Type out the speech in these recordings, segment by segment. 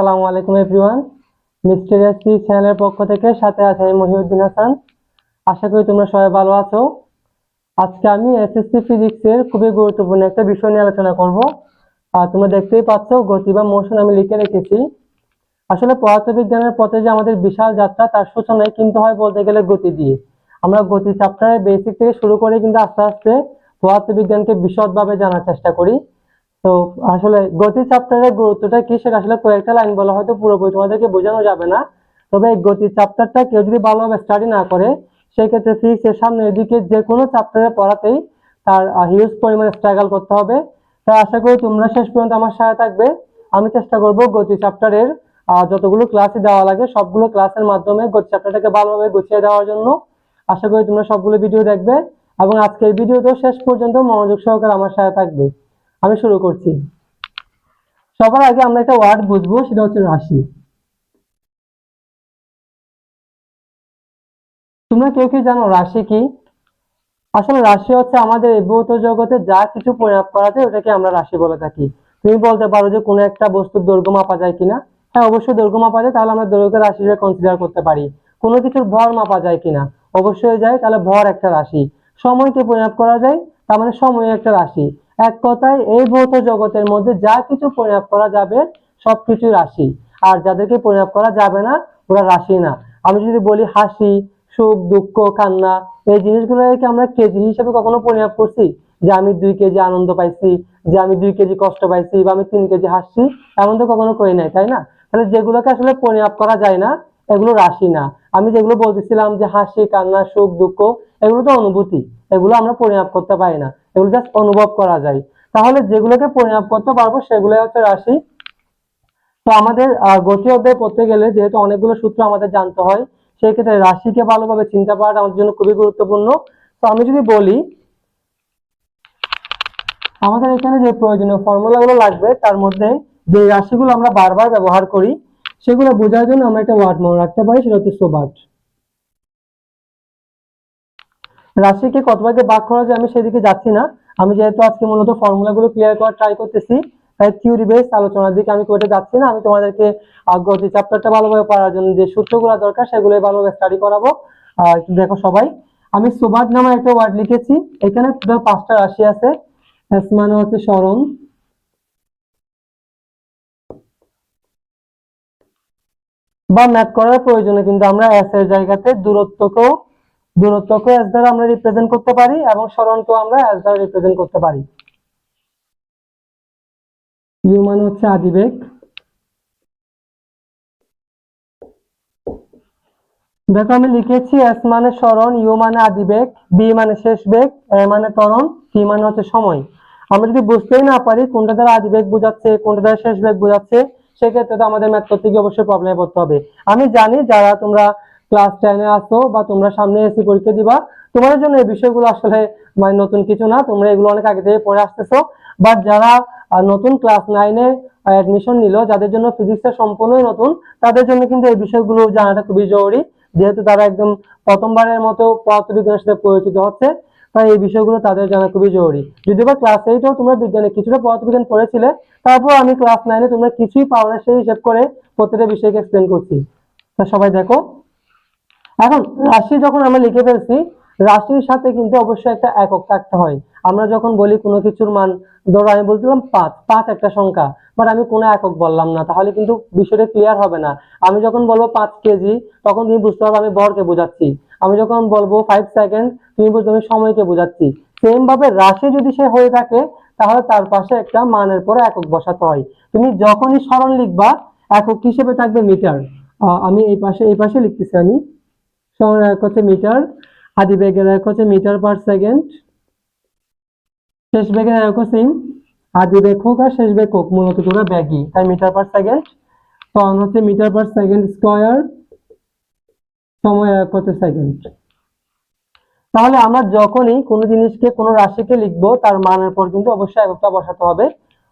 আসসালামু আলাইকুম, everyone. Mysterious P চ্যানেলের পক্ষ থেকে সাথে আছে আমি মহিউদ্দিন হাসান। আশা করি তোমরা সবাই ভালো আছো। আজকে আমি এসএসসি ফিজিক্সের খুবই গুরুত্বপূর্ণ একটা বিষয় নিয়ে আলোচনা করব। আর তোমরা দেখতেই পাচ্ছ, গতি বা মোশন আমি লিখে রেখেছি। আসলে পদার্থবিজ্ঞানের পথে যে আমাদের বিশাল যাত্রা, তার সূচনায় কিন্তু হয় বলতে গেলে গতি দিয়ে। আমরা গতি চ্যাপ্টারে বেসিক থেকে শুরু করে কিন্তু আস্তে আস্তে পদার্থবিজ্ঞানকে বিশদভাবে জানার চেষ্টা করি। তো আসলে গতি চ্যাপ্টারের গুরুত্বটা কি সেটা আসলে কয়েকটা লাইন বলা হয়তো পুরোপুরি তোমাদেরকে বোঝানো যাবে না। তবে এই গতি চ্যাপ্টারটা কেউ যদি ভালোভাবে স্টাডি না করে সেই ক্ষেত্রে ফিজিক্স এর সামনে এদিকে যে কোনো চ্যাপ্টারে পড়াতেই তার হিউজ পরিমাণে স্ট্রাগল করতে হবে। তাই আশা করি তোমরা শেষ পর্যন্ত আমার সাথে থাকবে। আমি চেষ্টা করব গতি চ্যাপ্টারের যতগুলো ক্লাসে দেওয়া লাগে, সবগুলো ক্লাসের মাধ্যমে গতি চ্যাপ্টারটাকে ভালোভাবে গুছিয়ে দেওয়ার জন্য আশা করি তোমরা সবগুলো ভিডিও দেখবে। এবং আজকের ভিডিও ভিডিওতেও শেষ পর্যন্ত মনোযোগ সহকারে আমার সাথে থাকবে। আমি শুরু করছি। সবার আগে আমরা একটা ওয়ার্ড বুঝব, সেটা হচ্ছে রাশি। তোমরা কেউ কি জানো রাশি কি? আসলে রাশি হচ্ছে আমাদের ভৌত জগতে যা কিছু পরিমাপ করা যায়, ওটাকে আমরা রাশি বলে থাকি। তুমি বলতে পারো যে কোনো একটা বস্তুর দৈর্ঘ্য মাপা যায় কিনা? হ্যাঁ অবশ্যই দৈর্ঘ্য মাপা যায়, তাহলে আমরা দৈর্ঘ্য রাশি হিসেবে কনসিডার করতে পারি। কোনো কিছুর ভর মাপা যায় কিনা? অবশ্যই যায়, তাহলে ভর একটা রাশি। সময়কে পরিমাপ করা যায়, তার মানে সময় একটা রাশি। এক কথায় এই ভৌত জগতের মধ্যে যা কিছু পরিমাপ করা যাবে, সবকিছু রাশি। আর যাদেরকে পরিমাপ করা যাবে না, ওরা রাশি না। আমি যদি বলি হাসি, সুখ, দুঃখ, কান্না, এই জিনিসগুলোকে আমরা কেজি হিসেবে কখনো পরিমাপ করছি? যে আমি দুই কেজি আনন্দ পাইছি, যে আমি দুই কেজি কষ্ট পাইছি, বা আমি তিন কেজি হাসছি, এমন তো কখনো করি নাই, তাই না? তাহলে যেগুলোকে আসলে পরিমাপ করা যায় না, এগুলো রাশি না। আমি যেগুলো বলতেছিলাম যে হাসি, কান্না, সুখ, দুঃখ, এগুলো তো অনুভূতি। এগুলো আমরা পরিমাপ করতে পারি না। এগুলো জাস্ট অনুভব করা যায়। তাহলে যেগুলোকে পরিমাপ করতে পারব সেগুলো হচ্ছে রাশি। তো আমাদের গতি অধ্যায় পড়তে গেলে যেহেতু অনেকগুলো সূত্র আমাদের জানতে হয় সেই ক্ষেত্রে রাশিকে ভালোভাবে চিন্তা করাটা আমাদের জন্য খুবই গুরুত্বপূর্ণ। তো আমি যদি বলি, আমাদের এখানে যে প্রয়োজনীয় ফর্মুলাগুলো লাগবে, তার মধ্যে যে রাশিগুলো আমরা বারবার ব্যবহার করি, সেগুলো বোঝার জন্য আমরা একটা ওয়ার্ড মনে রাখতে পারি, সেটা হচ্ছে সোবাট রাশিকে কত ভাগে করা যায় আমি সেদিকে যাচ্ছি না। আমি যেহেতু আজকে মূলত ফর্মুলাগুলো ক্লিয়ার করার ট্রাই করতেছি, তাই থিওরি বেস আলোচনার দিকে আমি কোর্টে যাচ্ছি না। আমি তোমাদেরকে গতি চ্যাপ্টারটা ভালোভাবে পড়ার জন্য যে সূত্রগুলো দরকার সেগুলো ভালোভাবে স্টাডি করাবো। আর একটু দেখো সবাই, আমি সুবাদ নামে একটা ওয়ার্ড লিখেছি। এখানে পাঁচটা রাশি আছে। মানে হচ্ছে স্মরণ। বা ম্যাথ করার প্রয়োজনে কিন্তু আমরা এস এর জায়গাতে দূরত্বকেও দূরত্বকে এস দ্বারা আমরা রিপ্রেজেন্ট করতে পারি এবং স্মরণকেও আমরা এস দ্বারা রিপ্রেজেন্ট করতে পারি। ইউ মানে হচ্ছে আদিবেগ। দেখো আমি লিখেছি এস মানে স্মরণ ইউ মানে আদিবেগ বি মানে শেষ বেগ এ মানে ত্বরণ টি মানে হচ্ছে সময়। আমরা যদি বুঝতেই না পারি কোনটা দ্বারা আদিবেগ বোঝাচ্ছে, কোনটা দ্বারা শেষ বেগ বোঝাচ্ছে, সেক্ষেত্রে তো আমাদের ম্যাথ করতে গিয়ে অবশ্যই প্রবলেমে পড়তে হবে। আমি জানি যারা তোমরা ক্লাস টেনে আসো বা তোমরা সামনে এসি পরীক্ষা দিবা। তোমাদের জন্য এই বিষয়গুলো আসলে মানে নতুন কিছু না, তোমরা এগুলো অনেক আগে থেকে পড়ে আসতেছো। বাট যারা নতুন ক্লাস নাইনে অ্যাডমিশন নিল, যাদের জন্য ফিজিক্সটা সম্পূর্ণই নতুন, তাদের জন্য কিন্তু এই বিষয়গুলো জানাটা খুবই জরুরি। যেহেতু তারা একদম প্রথমবারের মতো পদার্থবিজ্ঞানের সাথে পরিচিত হচ্ছে, তাই এই বিষয়গুলো তাদের জানা খুবই জরুরি। যদিও বা ক্লাস এইটেও তোমরা বিজ্ঞানে কিছুটা পদার্থবিজ্ঞান পড়েছিলে, তারপর আমি ক্লাস নাইনে তোমরা কিছুই পাও না সেই হিসেব করে প্রত্যেকটা বিষয়কে এক্সপ্লেন করছি। সবাই দেখো। এখন রাশি যখন আমরা লিখে ফেলছি, রাশির সাথে কিন্তু অবশ্যই একটা একক থাকতে হয়। আমরা যখন বলি কোনো কিছুর মান, ধরো আমি বলছিলাম পাঁচ পাঁচ একটা সংখ্যা বাট আমি কোনো একক বললাম না, তাহলে কিন্তু বিষয়টা ক্লিয়ার হবে না। আমি যখন বলব পাঁচ কেজি তখন তুমি বুঝতে পারবে আমি বরকে বোঝাচ্ছি। আমি যখন বলব ফাইভ সেকেন্ড তুমি বুঝতে আমি সময়কে বোঝাচ্ছি। সেম ভাবে রাশি যদি সে হয়ে থাকে, তাহলে তার পাশে একটা মানের পরে একক বসাতে হয়। তুমি যখনই স্মরণ লিখবা, একক হিসেবে থাকবে মিটার আমি এই পাশে এই পাশে লিখতেছি আমি। এক হচ্ছে মিটার, আদি বেগের এক হচ্ছে মিটার পার সেকেন্ড শেষ বেগের এক সেম আদি বেগ হোক আর শেষ বেগ হোক মূলত ব্যাগই তাই মিটার পার সেকেন্ড তখন হচ্ছে মিটার পার সেকেন্ড স্কোয়ার সময় এক হচ্ছে সেকেন্ড তাহলে আমরা যখনই কোনো জিনিসকে, কোনো রাশিকে লিখব, তার মানের পর কিন্তু অবশ্যই এককটা বসাতে হবে,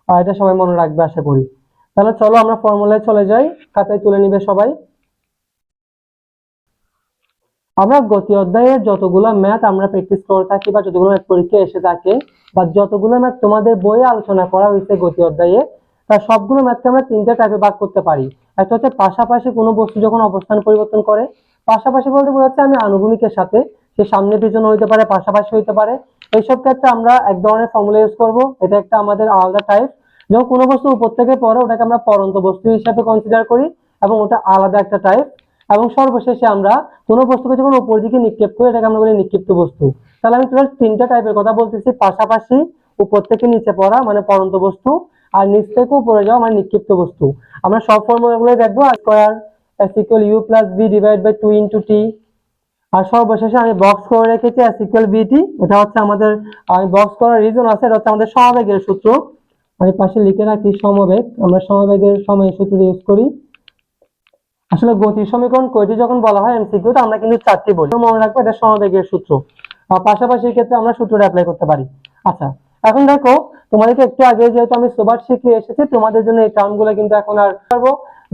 আর এটা সবাই মনে রাখবে, আশা করি। তাহলে চলো আমরা ফর্মুলায় চলে যাই, খাতায় তুলে নিবে সবাই। আমরা গতি অধ্যায়ের যতগুলো ম্যাথ আমরা প্র্যাকটিস করে থাকি বা যতগুলো ম্যাথ পরীক্ষা এসে থাকে বা যতগুলো ম্যাথ তোমাদের বইয়ে আলোচনা করা হয়েছে গতি অধ্যায়ে তার সবগুলো ম্যাথকে আমরা তিনটা টাইপে ভাগ করতে পারি। একটা হচ্ছে পাশাপাশি কোনো বস্তু যখন অবস্থান পরিবর্তন করে, পাশাপাশি বলতে বোঝাচ্ছে আমি আনুভূমিকের সাথে, সে সামনে পিছনে হইতে পারে, পাশাপাশি হইতে পারে। এইসব ক্ষেত্রে আমরা এক ধরনের ফর্মুলা ইউজ করব, এটা একটা আমাদের আলাদা টাইপ যখন কোনো বস্তু উপর থেকে পড়ে, ওটাকে আমরা পরন্ত বস্তু হিসাবে কনসিডার করি এবং ওটা আলাদা একটা টাইপ এবং সর্বশেষে আমরা কোনো বস্তুকে যখন উপর দিকে নিক্ষেপ করি এটাকে আমরা বলি নিক্ষিপ্ত বস্তু। তাহলে আমি টোটাল তিনটা টাইপের কথা বলতেছি। পাশাপাশি উপর থেকে নিচে পড়া মানে পরন্ত বস্তু, আর নিচ থেকে উপরে যাওয়া মানে নিক্ষিপ্ত বস্তু। আমরা সব ফর্মুলাগুলো দেখব। Square s equal u plus v divide by two into t আর সর্বশেষে আমি বক্স করে রেখেছি এস ইকুয়াল বিটি এটা হচ্ছে আমাদের, আমি বক্স করার রিজন আছে, এটা হচ্ছে আমাদের সমবেগের সূত্র। আমি পাশে লিখে রাখি সমবেগ। আমরা সমবেগের সময় সূত্র ইউজ করি। আসলে গতির সমীকরণ কয়টি যখন বলা হয় এমসিকিউ তো, আমরা কিন্তু চারটি বলি। মনে রাখব, এটা সমবেগের সূত্র। পাশাপাশি ক্ষেত্রে আমরা সূত্রটা অ্যাপ্লাই করতে পারি। আচ্ছা এখন দেখো, তোমাদেরকে একটু আগে যেহেতু আমি সোবার শিখিয়ে এসেছি, তোমাদের জন্য এই টার্মগুলো কিন্তু এখন আর পারব।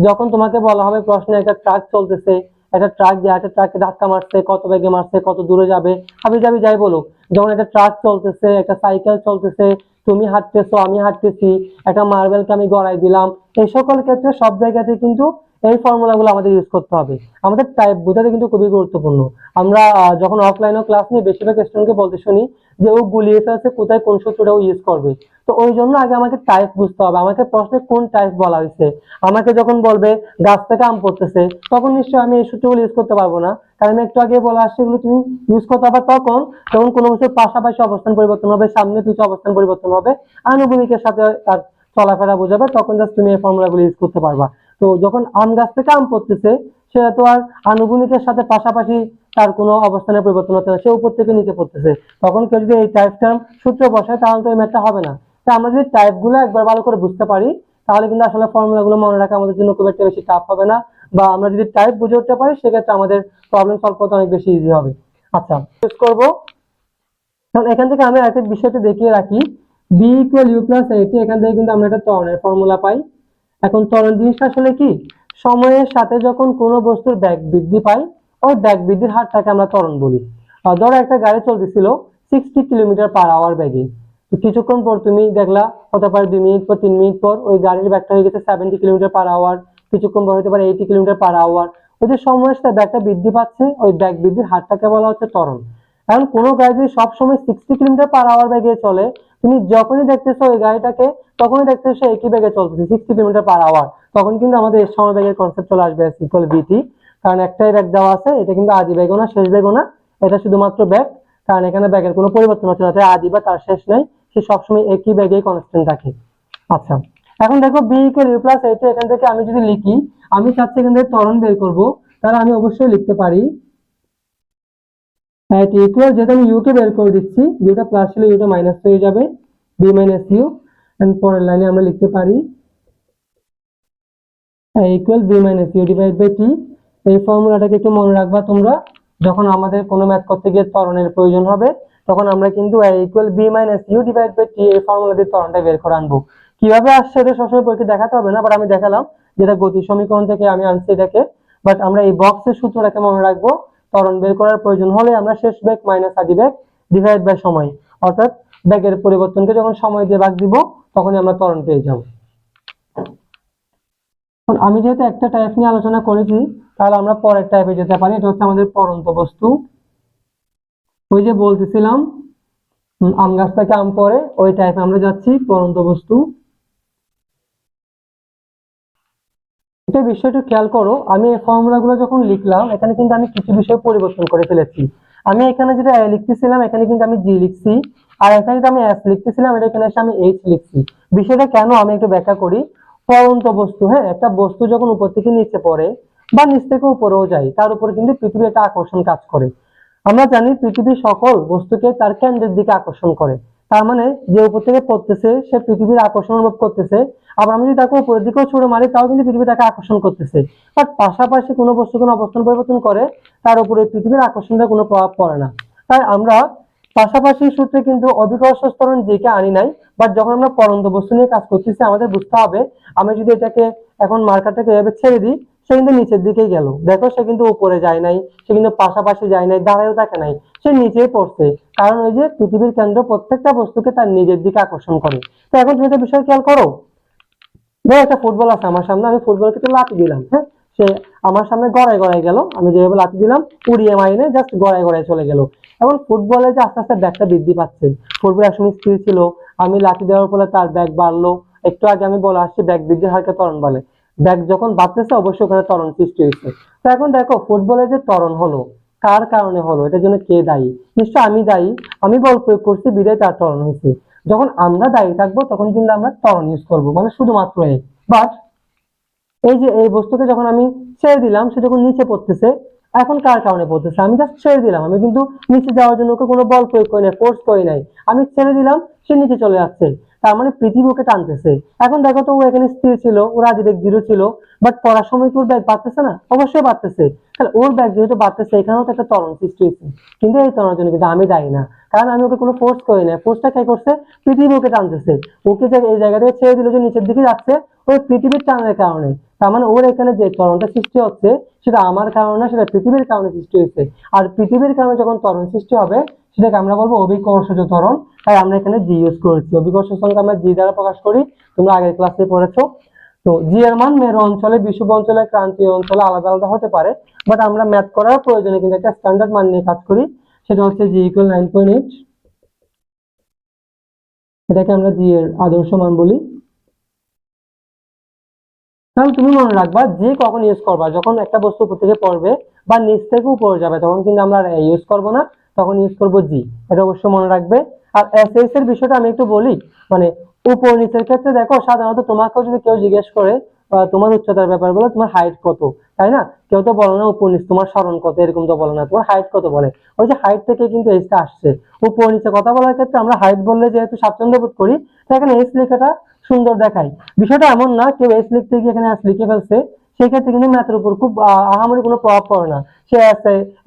যখন তোমাকে বলা হবে প্রশ্নে, একটা ট্রাক চলতেছে, একটা ট্রাক দিয়ে একটা ট্রাককে ধাক্কা মারছে, কত বেগে মারছে, কত দূরে যাবে আমি যাবি যাই বলুক। যখন একটা ট্রাক চলতেছে, একটা সাইকেল চলতেছে, তুমি হাঁটতেছো, আমি হাঁটতেছি, একটা মার্বেলকে আমি গড়াই দিলাম, এই সকল ক্ষেত্রে সব জায়গাতে কিন্তু এই ফর্মুলাগুলো আমাদের ইউজ করতে হবে। আমাদের টাইপ বোঝাতে কিন্তু খুবই গুরুত্বপূর্ণ। আমরা যখন অফলাইনে ক্লাস নিই বেশিরভাগ স্টুডেন্টকে বলতে শুনি যে, ও গুলিয়ে ফেলছে, কোথায় কোন সূত্রটা ও ইউজ করবে? তো ওই জন্য আগে আমাকে টাইপ বুঝতে হবে। আমাকে প্রশ্নে কোন টাইপ বলা হয়েছে? আমাকে যখন বলবে, গাছ থেকে আম পড়তেছে, তখন নিশ্চয়ই আমি এই সূত্রগুলো ইউজ করতে পারব না। কারণ একটু আগে বলা আসছে, এগুলো তুমি ইউজ করতে পারবে তখন। যখন কোনো কিছুর পাশাপাশি অবস্থান পরিবর্তন হবে, সামনে পিছু অবস্থান পরিবর্তন হবে। আনুভূমিকের সাথে তার চলাফেরা বোঝাবে, তখন জাস্ট তুমি এই ফর্মুলাগুলো ইউজ করতে পারবা। তো যখন আম গাছ থেকে আম পড়তেছে, সেটা তো আর আনুভূমিকের সাথে পাশাপাশি তার কোনো অবস্থানের পরিবর্তন হচ্ছে না, সে উপর থেকে নিচে পড়তেছে। তখন কেউ যদি এই টাইপ টার্ম সূত্র বসায়, তাহলে তো এই ম্যাথটা হবে না। তো আমরা যদি টাইপগুলো একবার ভালো করে বুঝতে পারি, তাহলে কিন্তু আসলে ফর্মুলা গুলো মনে রাখা আমাদের জন্য খুব একটা বেশি টাফ হবে না বা আমরা যদি টাইপ বুঝে উঠতে পারি, সেক্ষেত্রে আমাদের প্রবলেম সলভ করতে অনেক বেশি ইজি হবে। আচ্ছা শেষ করব। কারণ এখান থেকে আমি একটা বিষয়টা দেখিয়ে রাখি। V equal u plus a t এখান থেকে কিন্তু আমরা একটা ত্বরণের ফর্মুলা পাই। এখন ত্বরণ জিনিসটা আসলে কি? সময়ের সাথে যখন কোনো বস্তুর ব্যাগ বৃদ্ধি পায়, ওই ব্যাগ বৃদ্ধির হারটাকে আমরা ত্বরণ বলি। ধরো একটা গাড়ি চলতেছিল সিক্সটি কিলোমিটার পার আওয়ার ব্যাগে কিছুক্ষণ পর তুমি দেখলা, হতে পারে দুই মিনিট পর, তিন মিনিট পর, ওই গাড়ির ব্যাগটা হয়ে গেছে সেভেন্টি কিলোমিটার পার আওয়ার কিছুক্ষণ পর হতে পারে এইটি কিলোমিটার পার আওয়ার ওই যে সময়ের সাথে ব্যাগটা বৃদ্ধি পাচ্ছে, ওই ব্যাগ বৃদ্ধির হারটাকে বলা হচ্ছে ত্বরণ। এখন কোনো গাড়ি সবসময় সিক্সটি কিলোমিটার পার আওয়ার বেগে চলে, তুমি যখনই দেখতেছো ওই গাড়িটাকে তখনই দেখতেছো একই বেগে চলতেছে সিক্সটি কিলোমিটার পার আওয়ার তখন কিন্তু আমাদের সময় বেগের কনসেপ্ট চলে আসবে ইকুয়াল বিটি কারণ একটাই ব্যাগ দেওয়া আছে, এটা কিন্তু আদি বেগও না, শেষ বেগও না, এটা শুধুমাত্র ব্যাগ কারণ এখানে ব্যাগের কোনো পরিবর্তন হচ্ছে না, তাই আদি বা তার শেষ নেই, সে সবসময় একই ব্যাগেই কনস্ট্যান্ট থাকে। আচ্ছা এখন দেখো বি ইকুয়াল ইউ প্লাস এইটা এখান থেকে আমি যদি লিখি, আমি চাচ্ছি এখান থেকে ত্বরণ বের করব, তাহলে আমি অবশ্যই লিখতে পারি এট ইকুয়াল যেহেতু আমি ইউকে বের করে দিচ্ছি ইউটা প্লাস ছিল ইউটা মাইনাস হয়ে যাবে বি মাইনাস ইউ এন্ড পরের লাইনে আমরা লিখতে পারি equal v minus u divide by t এই ফর্মুলাটাকে একটু মনে রাখবা তোমরা, যখন আমাদের কোনো ম্যাথ করতে গিয়ে ত্বরণের প্রয়োজন হবে, তখন আমরা কিন্তু equal v minus u divide by t এই ফর্মুলা দিয়ে ত্বরণটা বের করে আনব। কীভাবে আসছে এটা সবসময় পরীক্ষা দেখাতে হবে না বাট আমি দেখালাম, যেটা গতি সমীকরণ থেকে আমি আনছি এটাকে বাট আমরা এই বক্সের সূত্রটাকে মনে রাখব ত্বরণ বের করার প্রয়োজন হলে আমরা শেষ বেগ মাইনাস আদি বেগ ডিভাইড বাই সময়। অর্থাৎ বেগের পরিবর্তনকে যখন সময় দিয়ে ভাগ দিব, তখনই আমরা ত্বরণ পেয়ে যাব। আমি যেহেতু একটা টাইপ নিয়ে আলোচনা করেছি, তাহলে আমরা পরের টাইপে যেতে পারি। এটা হচ্ছে আমাদের পরন্ত বস্তু। ওই যে বলতেছিলাম আম গাছ থেকে আম পরে ওই টাইপে আমরা যাচ্ছি, পরন্ত বস্তু। এটা বিষয়টা খেয়াল করো, আমি এই ফর্মুলা গুলো যখন লিখলাম, এখানে কিন্তু আমি কিছু বিষয় পরিবর্তন করে ফেলেছি। আমি এখানে যেটা A লিখতেছিলাম, এখানে কিন্তু আমি জি লিখছি, আর এখানে যেটা আমি এস লিখতেছিলাম, এটা এখানে এসে আমি এইচ লিখছি। বিষয়টা কেন আমি একটু ব্যাখ্যা করি? পরন্ত বস্তু হ্যাঁ একটা বস্তু যখন উপর থেকে নিচে পড়ে বা নিচ থেকে উপরেও যায়, তার উপরে কিন্তু পৃথিবীর একটা আকর্ষণ কাজ করে। আমরা জানি পৃথিবীর সকল বস্তুকে তার কেন্দ্রের দিকে আকর্ষণ করে। তার মানে যে উপর থেকে পড়তেছে, সে পৃথিবীর আকর্ষণ অনুভব করতেছে। আবার আমি যদি তাকে উপরের দিকেও ছুড়ে মারি, তাও কিন্তু পৃথিবী তাকে আকর্ষণ করতেছে। বাট পাশাপাশি কোনো বস্তু কোনো অবস্থান পরিবর্তন করে, তার উপরে পৃথিবীর আকর্ষণটা কোনো প্রভাব পড়ে না। তাই আমরা পাশাপাশি সূত্রে কিন্তু স্তরণ যেকে আনি নাই বাট যখন আমরা পরন্ত বস্তু নিয়ে কাজ করতেছি, আমাদের বুঝতে হবে, আমি যদি এটাকে এখন মার্কারটাকে এভাবে ছেড়ে দিই সে কিন্তু নিচের দিকেই গেল। দেখো, সে কিন্তু উপরে যায় নাই, সে কিন্তু পাশাপাশি যায় নাই দাঁড়ায়ও থাকে নাই। সে নিচেই পড়ছে। কারণ ওই যে পৃথিবীর কেন্দ্র প্রত্যেকটা বস্তুকে তার নিজের দিকে আকর্ষণ করে। তো এখন তুমি একটা বিষয় খেয়াল করো। ধরো একটা ফুটবল আছে আমার সামনে, আমি ফুটবল কিন্তু লাঠি দিলাম হ্যাঁ? সে আমার সামনে গড়ায় গড়ায় গেল, আমি যেভাবে লাঠি দিলাম, উড়িয়ে মাইনে জাস্ট গড়ায় গড়ায় চলে গেল। এখন ফুটবলে যে আস্তে আস্তে ব্যাগটা বৃদ্ধি পাচ্ছে, ফুটবল একসময় স্থির ছিল, আমি লাঠি দেওয়ার ফলে তার ব্যাগ বাড়লো। একটু আগে আমি বলে আসছি, ব্যাগ বৃদ্ধির হারকে ত্বরণ বলে। ব্যাগ যখন বাড়তেছে অবশ্যই ওখানে ত্বরণ সৃষ্টি হয়েছে। তো এখন দেখো ফুটবলে যে ত্বরণ হলো, কার কারণে হলো, এটার জন্য কে দায়ী? নিশ্চয় আমি দায়ী, আমি বল প্রয়োগ করছি, বিদায় তার ত্বরণ হয়েছে। যখন আমরা দায়ী থাকব, তখন কিন্তু আমরা ত্বরণ ইউজ করব মানে শুধুমাত্র এই বাট, এই যে এই বস্তুকে যখন আমি ছেড়ে দিলাম, সে যখন নিচে পড়তেছে, এখন কার কারণে পড়তেছে? আমি জাস্ট ছেড়ে দিলাম, আমি কিন্তু নিচে যাওয়ার জন্য ওকে কোনো বল প্রয়োগ করি নাই ফোর্স করি নাই। আমি ছেড়ে দিলাম, সে নিচে চলে যাচ্ছে। তার মানে পৃথিবী ওকে টানতেছে। এখন দেখো তো ও এখানে স্থির ছিল ওর আদি ব্যাগ জিরো ছিল বাট পড়ার সময় কি ওর ব্যাগ বাড়তেছে না? অবশ্যই বাড়তেছে। তাহলে ওর ব্যাগ যেহেতু বাড়তেছে, এখানেও তো একটা ত্বরণ সৃষ্টি হয়েছে। কিন্তু এই ত্বরণের জন্য কিন্তু আমি দায়ী না। কারণ আমি ওকে কোনো ফোর্স করি না ফোর্সটা কে করছে? পৃথিবী ওকে টানতেছে। ওকে যে এই জায়গা থেকে ছেড়ে দিল যে নিচের দিকে যাচ্ছে ওই পৃথিবীর টানের কারণে। তার মানে ওর এখানে যে ত্বরণটা সৃষ্টি হচ্ছে, সেটা আমার কারণে না, সেটা পৃথিবীর কারণে সৃষ্টি হয়েছে। আর পৃথিবীর কারণে যখন তরণ সৃষ্টি হবে সেটাকে আমরা বলব অভিকর্ষজ ত্বরণ। তাই আমরা এখানে জি ইউজ করেছি। অভিকর্ষজ ত্বরণকে আমরা জি দ্বারা প্রকাশ করি। তোমরা আগের ক্লাসে পড়েছো। তো জি এর মান মেরু অঞ্চলে, বিষুব অঞ্চলে, ক্রান্তীয় অঞ্চলে আলাদা আলাদা হতে পারে। বাট আমরা ম্যাথ করার প্রয়োজনে কিন্তু একটা স্ট্যান্ডার্ড মান নিয়ে কাজ করি। সেটা হচ্ছে g equal nine point eight এটাকে আমরা জি এর আদর্শ মান বলি। তাহলে তুমি মনে রাখবা যে কখন ইউজ করবা? যখন একটা বস্তু উপর থেকে পড়বে বা নিচ থেকে উপরে যাবে, তখন কিন্তু আমরা ইউজ করব না। তখন ইউজ করব জি এটা অবশ্যই মনে রাখবে। আর এসএস এর বিষয়টা আমি একটু বলি মানে উপর নিচের ক্ষেত্রে দেখো, সাধারণত তোমাকেও যদি কেউ জিজ্ঞেস করে তোমার উচ্চতার ব্যাপার বলে, তোমার হাইট কত? তাই না? কেউ তো বলে না উপর নিচ তোমার স্মরণ কত? এরকম তো বলে না। তোমার হাইট কত বলে? ওই যে হাইট থেকে কিন্তু এসটা আসছে। উপর নিচে কথা বলার ক্ষেত্রে আমরা হাইট বললে যেহেতু স্বাচ্ছন্দ্য বোধ করি এখানে এস লেখাটা সুন্দর দেখায়। বিষয়টা এমন না, কেউ এস লিখতে গিয়ে এখানে এস লিখে ফেলছে। সেক্ষেত্রে কিন্তু ম্যাথের উপর খুব আহ, আহামরি কোনো প্রভাব পড়ে না। সে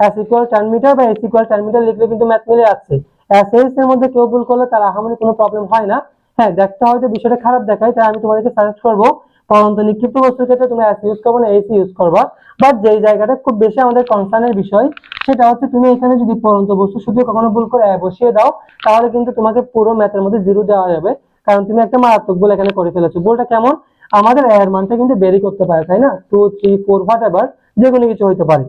এস ইকুয়াল টেন মিটার বা এস ইকুয়াল টেন মিটার লিখলে কিন্তু ম্যাথ মিলে যাচ্ছে। এস এস এর মধ্যে কেউ ভুল করলে তার আহামরি কোনো প্রবলেম হয় না। হ্যাঁ দেখতে হয়তো বিষয়টা খারাপ দেখায় তাই আমি তোমাদেরকে সাজেস্ট করব পরন্ত নিক্ষিপ্ত বস্তুর ক্ষেত্রে তুমি এস ইউজ করবে না এসি ইউজ করবা। বাট যেই জায়গাটা খুব বেশি আমাদের কনসার্নের বিষয় সেটা হচ্ছে তুমি এখানে যদি পরন্ত বস্তু শুধু কখনো ভুল করে বসিয়ে দাও তাহলে কিন্তু তোমাকে পুরো ম্যাথের মধ্যে জিরো দেওয়া যাবে। কারণ তুমি একটা মারাত্মক বল এখানে করে ফেলেছো। বলটা কেমন? আমাদের এর মানটা কিন্তু বেরি করতে পারে, তাই না? Two three four whatever যে কোনো কিছু হইতে পারে।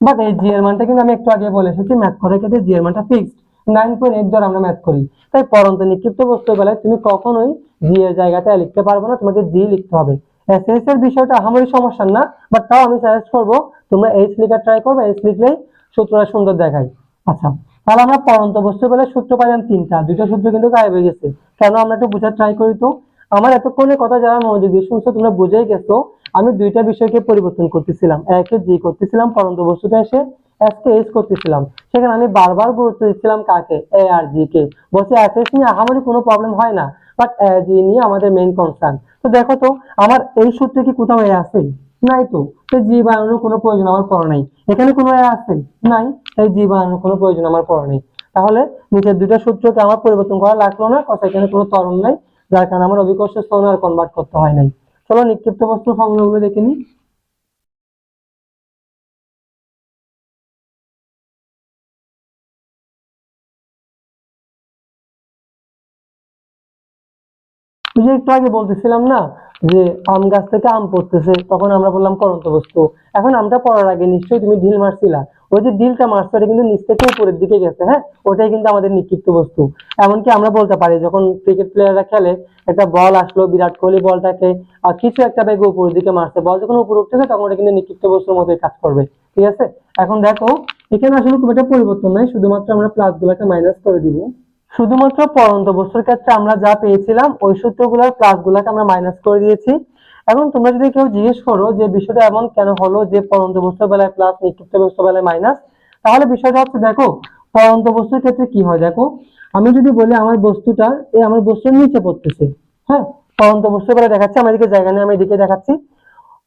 বাট এই জি এর মানটা কিন্তু আমি একটু আগে বলে এসেছি ম্যাথ করার ক্ষেত্রে জি এর মানটা ফিক্সড নাইন পয়েন্ট এইট দ্বারা আমরা ম্যাথ করি। তাই পরন্ত নিক্ষিপ্ত বস্তুর বেলায় তুমি কখনোই জি এর জায়গাটা লিখতে পারবে না, তোমাকে জি লিখতে হবে। এস এর বিষয়টা আমারই সমস্যা না বাট তাও আমি সাজেস্ট করব, তোমরা এইচ লেখা ট্রাই করবে এইচ লিখলেই সূত্রটা সুন্দর দেখায়। আচ্ছা তাহলে আমরা পরন্ত বস্তু বেলায় সূত্র পাইলাম তিনটা, দুইটা সূত্র কিন্তু গায়েব হয়ে গেছে। কেন আমরা একটু বোঝার ট্রাই করি তো? আমার এতক্ষণের কথা যারা মনোযোগ দিয়ে শুনছো, তোমরা বুঝেই গেছো, আমি দুইটা বিষয়কে পরিবর্তন করতেছিলাম। একে জি করতেছিলাম, পরন্ত বস্তুটা এসে এস কে এস করতেছিলাম। সেখানে আমি বারবার গুরুত্ব দিচ্ছিলাম কাকে? এ আর জি কে। বলছি এস এস নিয়ে আমাদের কোনো প্রবলেম হয় না বাট এ জি নিয়ে আমাদের মেইন কনসার্ন তো দেখো তো, আমার এই সূত্রে কি কোথাও এ আছে? নাই তো। সেই জি বানানোর কোনো প্রয়োজন আমার পড়া নাই। এখানে কোনো এ আছে? নাই। তাই জি বানানোর কোনো প্রয়োজন আমার পড়া নেই। তাহলে নিচের দুইটা সূত্রকে আমার পরিবর্তন করা লাগল না কথা এখানে কোনো ত্বরণ নাই। যার কারণে আমার অভিকর্ষ স্তরণ আর কনভার্ট করতে হয় নাই। চলো নিক্ষিপ্ত বস্তু ফর্মুলাগুলো দেখে নিই। যে একটু আগে বলতেছিলাম না, যে আম গাছ থেকে আম পড়তেছে, তখন আমরা বললাম করন্ত বস্তু। এখন আমটা পড়ার আগে নিশ্চয়ই তুমি ঢিল মারছিলা। ওই যে ঢিলটা মারছো এটা কিন্তু নিচ থেকে উপরের দিকে গেছে হ্যাঁ? ওটাই কিন্তু আমাদের নিক্ষিপ্ত বস্তু। এমনকি আমরা বলতে পারি, যখন ক্রিকেট প্লেয়াররা খেলে, একটা বল আসলো, বিরাট কোহলি বলটাকে কিছু একটা ব্যাগে উপরের দিকে মারছে বল যখন উপরে উঠতেছে, তখন ওটা কিন্তু নিক্ষিপ্ত বস্তুর মতোই কাজ করবে, ঠিক আছে? এখন দেখো, এখানে আসলে খুব একটা পরিবর্তন নাই, শুধুমাত্র আমরা প্লাস গুলাকে মাইনাস করে দিব। শুধুমাত্র পরন্ত বস্তুর ক্ষেত্রে আমরা যা পেয়েছিলাম, ওই সূত্রগুলোর প্লাস গুলাকে আমরা মাইনাস করে দিয়েছি। এখন তোমরা যদি কেউ জিজ্ঞেস করো যে বিষয়টা এমন কেন হলো যে পরন্ত বস্তুর বেলায় প্লাস নিক্ষিপ্ত বস্তুর বেলায় মাইনাস তাহলে বিষয়টা হচ্ছে, দেখো, পরন্ত বস্তুর ক্ষেত্রে কি হয়? দেখো, আমি যদি বলি আমার বস্তুটা এই আমার বস্তুর নিচে পড়তেছে। হ্যাঁ পরন্ত বস্তুর বেলায় দেখাচ্ছি, আমার এদিকে জায়গা নিয়ে আমি এদিকে দেখাচ্ছি।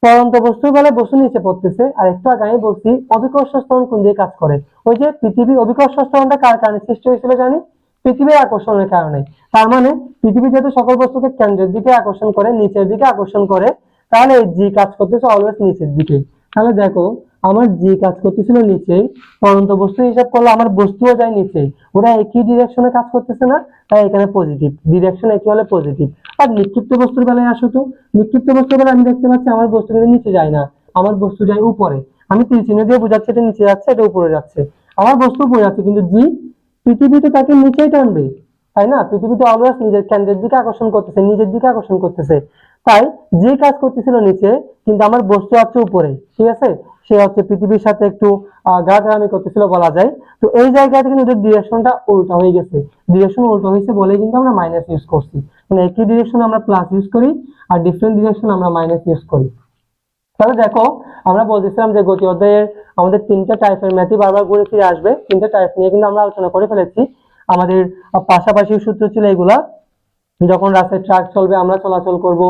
পরন্ত বস্তুর বেলায় বস্তু নিচে পড়তেছে। আর একটু আগে আমি বলছি অভিকর্ষ স্তরণ কোন দিয়ে কাজ করে? ওই যে পৃথিবী অভিকর্ষ স্তরণটা কার কারণে সৃষ্টি হয়েছিল জানি? পৃথিবীর আকর্ষণের কারণে। তার মানে পৃথিবী যেহেতু সকল বস্তুকে কেন্দ্রের দিকে আকর্ষণ করে, নিচের দিকে আকর্ষণ করে, তাহলে এই জি কাজ করতেছে অলওয়েজ নিচের দিকে। তাহলে দেখো, আমার জি কাজ করতেছিল নিচেই, পরন্ত বস্তু হিসাব করলে আমার বস্তুও যায় নিচে ওরা একই ডিরেকশনে কাজ করতেছে না, তাই এখানে পজিটিভ ডিরেকশন একই হলে পজিটিভ আর নিক্ষিপ্ত বস্তুর বেলায় আসো তো। নিক্ষিপ্ত বস্তুর বেলায় আমি দেখতে পাচ্ছি আমার বস্তু কিন্তু নিচে যায় না। আমার বস্তু যায় উপরে। আমি তীর চিহ্ন দিয়ে বোঝাচ্ছি এটা নিচে যাচ্ছে, এটা উপরে যাচ্ছে। আমার বস্তু উপরে যাচ্ছে, কিন্তু জি পৃথিবীতে তাকে নিচেই টানবে। তাই না? পৃথিবীতে অলওয়েজ নিজের কেন্দ্রের দিকে আকর্ষণ করতেছে, নিজের দিকে আকর্ষণ করতেছে। তাই যে কাজ করতেছিল নিচে, কিন্তু আমার বস্তু আছে উপরে, ঠিক আছে? সে হচ্ছে পৃথিবীর সাথে একটু গাঘামি করতেছিল বলা যায়। তো এই জায়গাতে কিন্তু ওদের ডিরেকশনটা উল্টা হয়ে গেছে। ডিরেকশন উল্টো হয়েছে বলে কিন্তু আমরা মাইনাস ইউজ করছি। মানে একই ডিরেকশন আমরা প্লাস ইউজ করি, আর ডিফারেন্ট ডিরেকশন আমরা মাইনাস ইউজ করি। তাহলে দেখো, আমরা বলতেছিলাম যে গতি অধ্যায়ের আমাদের তিনটা টাইপের ম্যাথই বারবার ঘুরে ফিরে আসবে। তিনটা টাইপ নিয়ে কিন্তু আমরা আলোচনা করে ফেলেছি। আমাদের পাশাপাশি সূত্র ছিল এগুলা, যখন রাস্তায় ট্রাক চলবে, আমরা চলাচল করব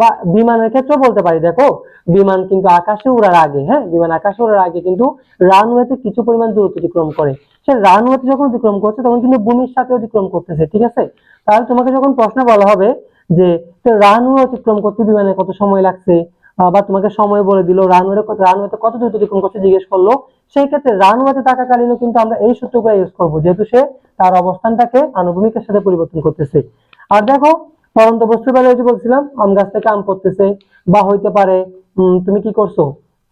বা বিমানের ক্ষেত্রেও বলতে পারি, দেখো, বিমান কিন্তু আকাশে উড়ার আগে হ্যাঁ বিমান আকাশে উড়ার আগে কিন্তু রানওয়েতে কিছু পরিমাণ দূরত্ব অতিক্রম করে। সে রানওয়েতে যখন অতিক্রম করছে, তখন কিন্তু ভূমির সাথে অতিক্রম করতেছে, ঠিক আছে? তাহলে তোমাকে যখন প্রশ্ন বলা হবে যে রানওয়ে অতিক্রম করতে বিমানে কত সময় লাগছে বা তোমাকে সময় বলে দিল রানওয়ে রানওয়েতে কত দূর অতিক্রম করছে, জিজ্ঞেস করল সেই ক্ষেত্রে রানওয়েতে থাকাকালীনও কিন্তু আমরা এই সূত্রগুলো ইউজ করব। যেহেতু সে তার অবস্থানটাকে আনুভূমিকের সাথে পরিবর্তন করতেছে। আর দেখো, পরন্ত বস্তুর বেলায় যে বলছিলাম, আম গাছ থেকে আম পড়তেছে বা হইতে পারে তুমি কি করছ?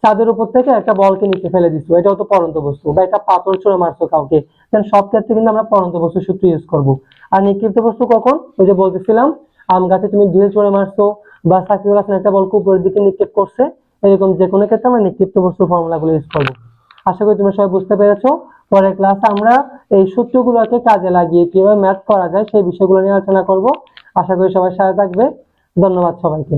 ছাদের উপর থেকে একটা বলকে নিচে ফেলে দিচ্ছ এটাও তো পরন্ত বস্তু বা একটা পাথর ছুঁড়ে মারছো কাউকে। দেন সব ক্ষেত্রে কিন্তু আমরা পরন্ত বস্তু সূত্র ইউজ করব। আর নিক্ষিপ্ত বস্তু কখন? ওই যে বলতেছিলাম, আম গাছে তুমি ঢিল ছুঁড়ে মারছো বা সাকিউল হাসান একটা বলকে উপরের দিকে নিক্ষেপ করছে, এরকম যে কোনো ক্ষেত্রে আমরা নিক্ষিপ্ত বস্তুর ফর্মুলাগুলো ইউজ করব। আশা করি তোমরা সবাই বুঝতে পেরেছ। পরের ক্লাসে আমরা এই সূত্রগুলোকে কাজে লাগিয়ে কীভাবে ম্যাথ করা যায় সেই বিষয়গুলো নিয়ে আলোচনা করব। আশা করি সবাই সাথে থাকবে। ধন্যবাদ সবাইকে।